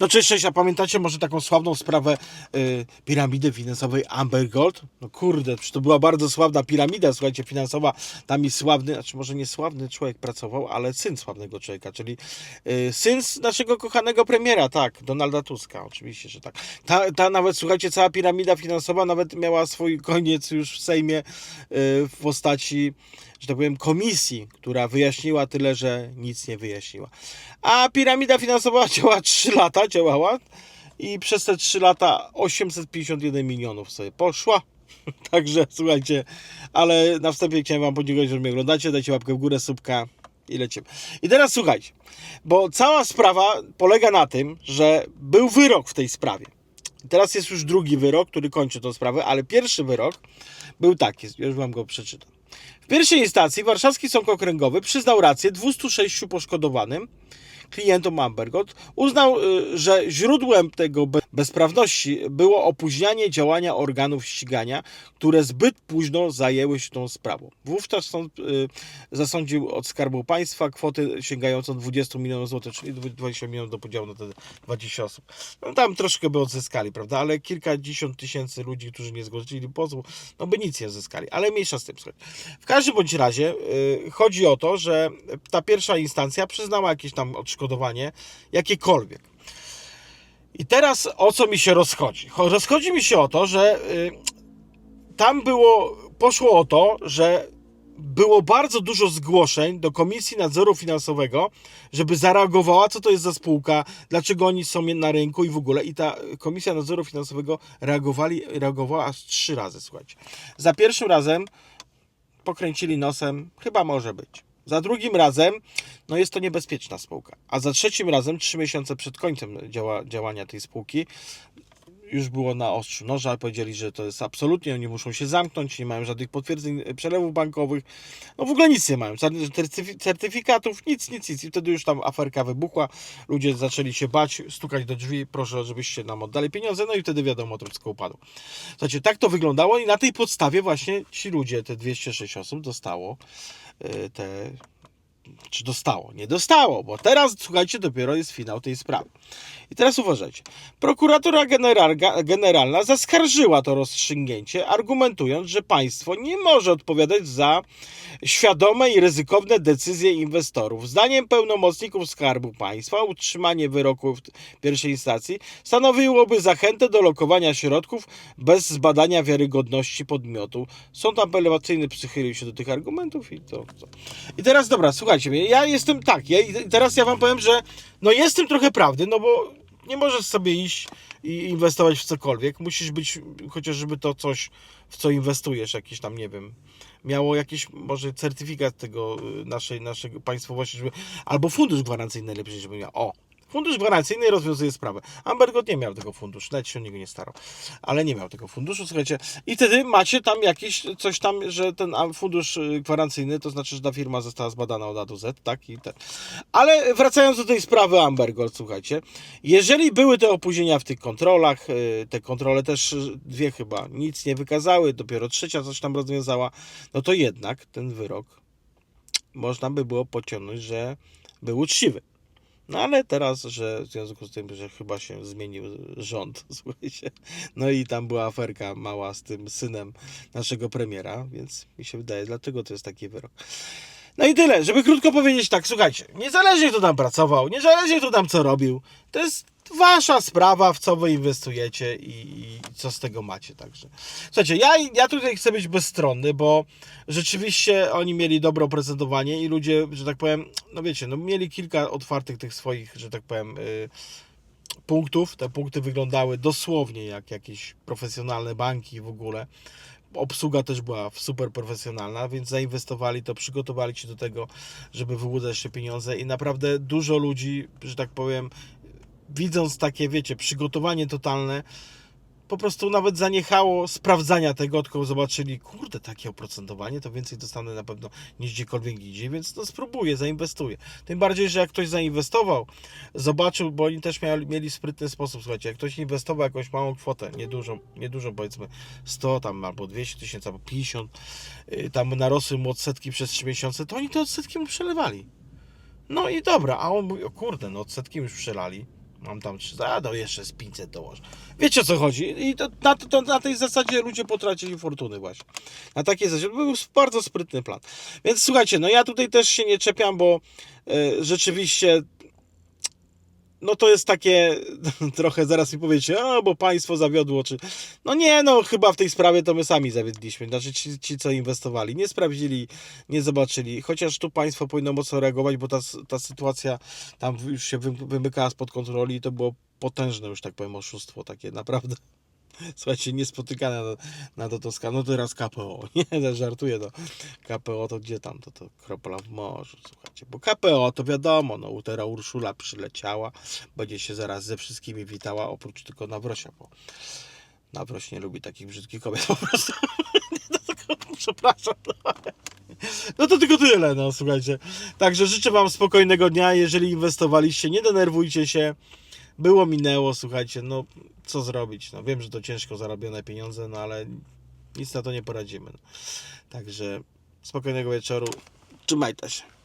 No cześć, cześć, a pamiętacie może taką sławną sprawę y, piramidy finansowej Amber Gold? No kurde, to była bardzo sławna piramida, słuchajcie, finansowa. Tam i sławny, znaczy może nie sławny człowiek pracował, ale syn sławnego człowieka, czyli y, syn naszego kochanego premiera, tak, Donalda Tuska, oczywiście, że tak. Ta, ta nawet, słuchajcie, cała piramida finansowa nawet miała swój koniec już w Sejmie y, w postaci że tak powiem, komisji, która wyjaśniła tyle, że nic nie wyjaśniła. A piramida finansowa działa 3 lata, działała i przez te 3 lata 851 milionów sobie poszła. Także słuchajcie, ale na wstępie chciałem Wam podziękować, że mnie oglądacie. Dajcie łapkę w górę, subka i lecimy. I teraz słuchajcie, bo cała sprawa polega na tym, że był wyrok w tej sprawie. Teraz jest już drugi wyrok, który kończy tą sprawę, ale pierwszy wyrok był taki, już Wam go przeczytam. W pierwszej instancji Warszawski Sąd Okręgowy przyznał rację 206 poszkodowanym klientom Ambergot. Uznał, y, że źródłem tego be- bezprawności było opóźnianie działania organów ścigania, które zbyt późno zajęły się tą sprawą. Wówczas sąd y, zasądził od Skarbu Państwa kwotę sięgającą 20 milionów złotych, czyli 20 milionów do podziału na te 20 osób. No tam troszkę by odzyskali, prawda? Ale kilkadziesiąt tysięcy ludzi, którzy nie zgłosili pozwu, no by nic nie odzyskali. Ale mniejsza z tym, słuchaj. W każdym bądź razie y, chodzi o to, że ta pierwsza instancja przyznała jakieś tam odszkodowanie, jakiekolwiek. I teraz o co mi się rozchodzi? Cho- Rozchodzi mi się o to, że y, tam było, poszło o to, że było bardzo dużo zgłoszeń do Komisji Nadzoru Finansowego, żeby zareagowała, co to jest za spółka, dlaczego oni są na rynku i w ogóle. I ta Komisja Nadzoru Finansowego reagowali, reagowała aż trzy razy, słuchajcie. Za pierwszym razem pokręcili nosem, chyba może być. Za drugim razem, no jest to niebezpieczna spółka. A za trzecim razem, trzy miesiące przed końcem działa, działania tej spółki, już było na ostrzu noża, powiedzieli, że to jest absolutnie, oni muszą się zamknąć, nie mają żadnych potwierdzeń e, przelewów bankowych, no w ogóle nic nie mają, certyfikatów, nic, nic, nic. I wtedy już tam aferka wybuchła, ludzie zaczęli się bać, stukać do drzwi, proszę, żebyście nam oddali pieniądze, no i wtedy wiadomo, wszystko upadło. Słuchajcie, tak to wyglądało i na tej podstawie właśnie ci ludzie, te 206 osób dostało e, te czy dostało? Nie dostało, bo teraz, słuchajcie, dopiero jest finał tej sprawy. I teraz uważajcie. Prokuratura generalna zaskarżyła to rozstrzygnięcie, argumentując, że państwo nie może odpowiadać za świadome i ryzykowne decyzje inwestorów. Zdaniem pełnomocników Skarbu Państwa utrzymanie wyroku w pierwszej instancji stanowiłoby zachętę do lokowania środków bez zbadania wiarygodności podmiotu. Sąd apelacyjny przychylił się do tych argumentów i to. I teraz dobra, słuchajcie mnie, ja jestem tak, ja, teraz ja wam powiem, że no jest w tym trochę prawdy, no bo nie możesz sobie iść i inwestować w cokolwiek, musisz być chociażby to coś, w co inwestujesz, jakiś tam, nie wiem, miało jakiś może certyfikat tego y, naszej, naszego państwowości, żeby, albo fundusz gwarancyjny najlepiej, żeby miał, o, Fundusz gwarancyjny rozwiązuje sprawę. Ambergot nie miał tego funduszu, nawet się o niego nie starał. Ale nie miał tego funduszu, słuchajcie. I wtedy macie tam jakieś coś tam, że ten fundusz y, gwarancyjny, to znaczy, że ta firma została zbadana od A do Z, tak? I ten. Ale wracając do tej sprawy Ambergold, słuchajcie. Jeżeli były te opóźnienia w tych kontrolach, y, te kontrole też y, dwie chyba nic nie wykazały, dopiero trzecia coś tam rozwiązała, no to jednak ten wyrok można by było pociągnąć, że był uczciwy. No ale teraz, że w związku z tym, że chyba się zmienił rząd, słuchajcie, no i tam była aferka mała z tym synem naszego premiera, więc mi się wydaje, dlatego to jest taki wyrok. No i tyle, żeby krótko powiedzieć tak, słuchajcie, niezależnie kto tam pracował, niezależnie kto tam co robił, to jest wasza sprawa, w co wy inwestujecie i, i co z tego macie, także. Słuchajcie, ja, ja tutaj chcę być bezstronny, bo rzeczywiście oni mieli dobre oprezentowanie i ludzie, że tak powiem, no wiecie, no mieli kilka otwartych tych swoich, że tak powiem, y, punktów. Te punkty wyglądały dosłownie jak jakieś profesjonalne banki w ogóle. Obsługa też była super profesjonalna, więc zainwestowali to, przygotowali się do tego, żeby wyłudzać te pieniądze i naprawdę dużo ludzi, że tak powiem, widząc takie, wiecie, przygotowanie totalne, po prostu nawet zaniechało sprawdzania tego, tylko zobaczyli, kurde, takie oprocentowanie, to więcej dostanę na pewno niż gdziekolwiek indziej, więc no spróbuję, zainwestuję. Tym bardziej, że jak ktoś zainwestował, zobaczył, bo oni też mieli, sprytny sposób, słuchajcie, jak ktoś inwestował jakąś małą kwotę, niedużą, niedużą powiedzmy 100 tam albo 200 tysięcy, albo 50, yy, tam narosły mu odsetki przez 3 miesiące, to oni te odsetki mu przelewali. No i dobra, a on mówi, o kurde, no odsetki już przelali, Mam tam 300, a no jeszcze z 500 dołożę. Wiecie o co chodzi? I to, na, to, na tej zasadzie ludzie potracili fortuny właśnie. Na takiej zasadzie. Był bardzo sprytny plan. Więc słuchajcie, no ja tutaj też się nie czepiam, bo e, rzeczywiście no to jest takie trochę, zaraz mi powiecie, a bo państwo zawiodło, czy... No nie, no chyba w tej sprawie to my sami zawiedliśmy, znaczy ci, ci co inwestowali, nie sprawdzili, nie zobaczyli, chociaż tu państwo powinno mocno reagować, bo ta, ta sytuacja tam już się wy- wymykała spod kontroli i to było potężne już tak powiem oszustwo takie, naprawdę. Słuchajcie, niespotykane na, na to Toska. No teraz KPO. Nie, żartuję. No. KPO to gdzie tam? To, to kropla w morzu. Słuchajcie, bo KPO to wiadomo, no utera Urszula przyleciała, będzie się zaraz ze wszystkimi witała, oprócz tylko Nawrosia, bo Nawroś nie lubi takich brzydkich kobiet po prostu. No, Przepraszam. No. no to tylko tyle, no słuchajcie. Także życzę Wam spokojnego dnia. Jeżeli inwestowaliście, nie denerwujcie się. Było, minęło, słuchajcie, no co zrobić? No wiem, że to ciężko zarobione pieniądze, no ale nic na to nie poradzimy. Także spokojnego wieczoru. Trzymajcie się.